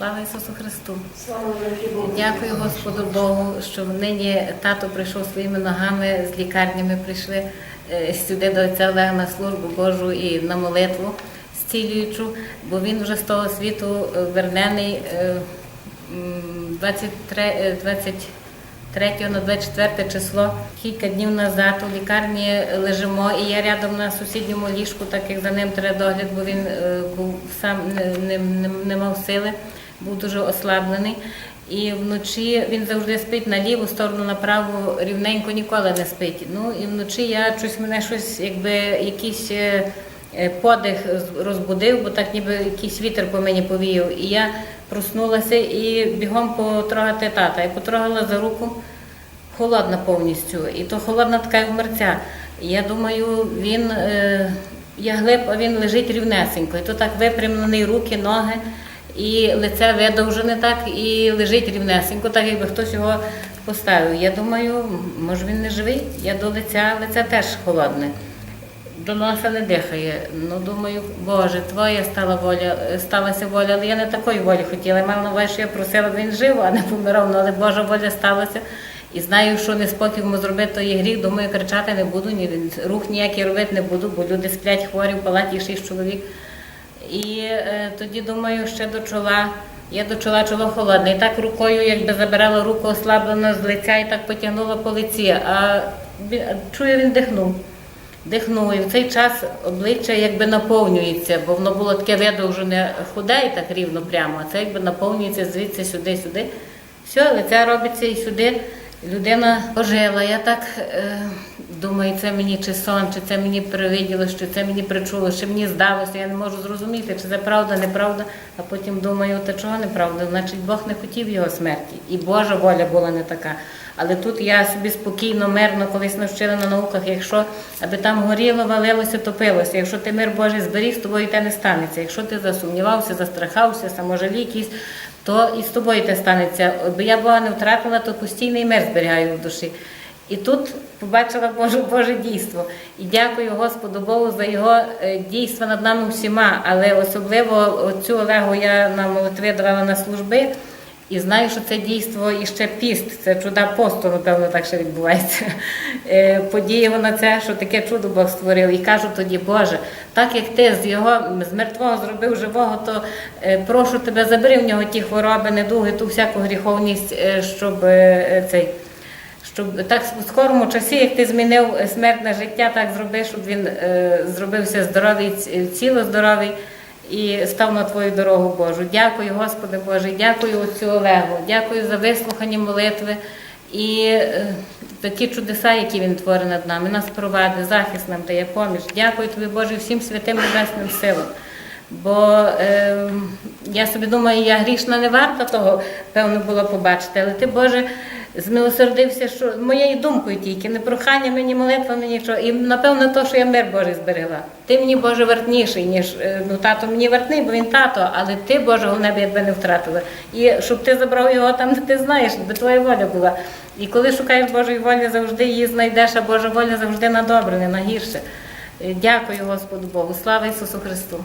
Слава Ісусу Христу! Дякую Господу Богу, що нині тато прийшов своїми ногами з лікарнями, прийшли е, сюди до отця Олега на службу Божу і на молитву зцілюючу, бо він вже з того світу е, вернений е, 23, е, 23 на 24 число. Кілька днів назад у лікарні лежимо, і я рядом на сусідньому ліжку, так як за ним треба догляд, бо він був сам не, не, не мав сили, був дуже ослаблений. І вночі він завжди спить на ліву сторону, на праву рівненько ніколи не спить. Ну і вночі я щось мене щось, якби якийсь е, е, подих розбудив, бо так ніби якийсь вітер по мені повіяв. І я проснулася і бігом потрогати тата. Я потрогала за руку холодна повністю. І то холодна така як мерця. І я думаю, він е, я глиб, а він лежить рівнесенько. І то так випрямлені руки, ноги, і лице видовжене так, і лежить рівнесенько, так якби хтось його поставив. Я думаю, може він не живий. Я до лиця, лице теж холодне. До носа не дихає. Ну, думаю, Боже, твоя стала воля, сталася воля, але я не такої волі хотіла. Я мала на увазі, що я просила, він жив, а не помирав. Ну, але Божа воля сталася. І знаю, що не спокій йому зробити, то є гріх. Думаю, кричати не буду, ні рух ніякий робити не буду, бо люди сплять хворі в палаті шість чоловік. І е, тоді думаю, ще до чола. Я до чола чоло холодне. І так рукою, якби забирала руку ослаблено з лиця і так потягнула по лиці. А чую, він дихнув. Дихнув, і в цей час обличчя якби наповнюється, бо воно було таке видовжене худе і так рівно прямо, а це якби наповнюється звідси сюди, сюди. Все, лице робиться і сюди. Людина ожила. Я так е, думаю, це мені чи сон, чи це мені привиділося, чи це мені причуло, чи мені здалося. Я не можу зрозуміти, чи це правда, неправда. А потім думаю, та чого неправда? Значить, Бог не хотів його смерті. І Божа воля була не така. Але тут я собі спокійно, мирно колись навчила на науках, якщо аби там горіло, валилося, топилося. Якщо ти мир Божий зберіг, з тобою те не станеться. Якщо ти засумнівався, застрахався, саможалі то і з тобою те станеться. Бо я Бога не втратила, то постійний мир зберігаю в душі. І тут побачила Боже, Боже дійство. І дякую Господу Богу за його е, дійство над нами всіма. Але особливо цю Олегу я на молитві давала на служби. І знаю, що це дійство і ще піст, це чуда посту, напевно, так ще відбувається. Е, Подіяв на це, що таке чудо Бог створив. І кажу тоді, Боже, так як ти з його з мертвого зробив живого, то е, прошу тебе, забери в нього ті хвороби, недуги, ту всяку гріховність, щоб цей. Щоб так в скорому часі, як ти змінив смерть на життя, так зроби, щоб він е, зробився здоровий, ціло здоровий і став на твою дорогу Божу. Дякую, Господи Боже, дякую отцю Олегу, дякую за вислухані молитви і е, такі чудеса, які він творить над нами. Нас провадить, захист нам дає поміч. Дякую тобі, Боже, всім святим небесним силам. Бо е, я собі думаю, я грішна не варта того, певно, було побачити. Але ти, Боже, змилосердився, що моєю думкою тільки, не проханнями, ні молитвами, нічого. І напевно, то, що я мир Божий зберегла. Ти мені, Боже, вартніший, ніж е, ну, тато мені вартний, бо він тато, але ти, Боже, головне, б я не втратила. І щоб ти забрав його там, де ти знаєш, де твоя воля була. І коли шукаєш Божої волі, завжди її знайдеш, а Божа воля завжди на добре, не на гірше. Е, Дякую Господу Богу. Слава Ісусу Христу!